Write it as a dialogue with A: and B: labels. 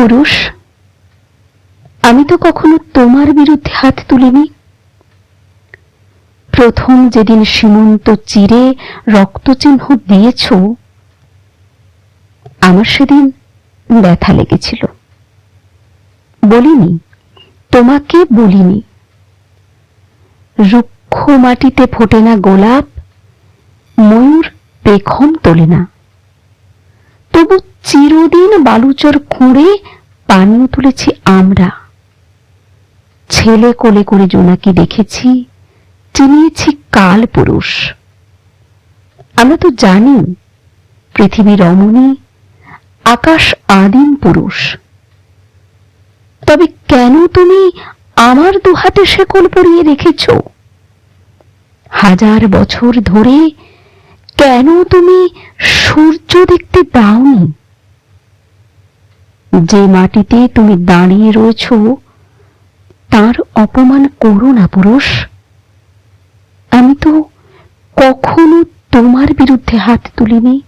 A: পুরুষ, আমি তো কখনো তোমার বিরুদ্ধে হাত তুলিনি। প্রথম যেদিন সীমন্ত চিরে রক্তচিহ্ন দিয়েছ, আমার সেদিন ব্যথা লেগেছিল। বলিনি, তোমাকে বলিনি। রুক্ষ মাটিতে ফোটে না গোলাপ, ময়ূর পেখম তোলে না। তবু চিরদিন বালুচর খুঁড়ে পানীয় তুলেছি আমরা। ছেলে কোলে করে জোনাকি দেখেছি, চিনিয়েছি কাল পুরুষ। আমরা তো জানি, পৃথিবী রমণী, আকাশ আদিম পুরুষ। তবে কেন তুমি আমার দুহাতে শেকল পরিয়ে রেখেছ? হাজার বছর ধরে কেন তুমি যে মাটিতে তুমি দাঁড়িয়ে রয়েছ, তার অপমান করো না পুরুষ। আমি তো কখনো তোমার বিরুদ্ধে হাত তুলিনি।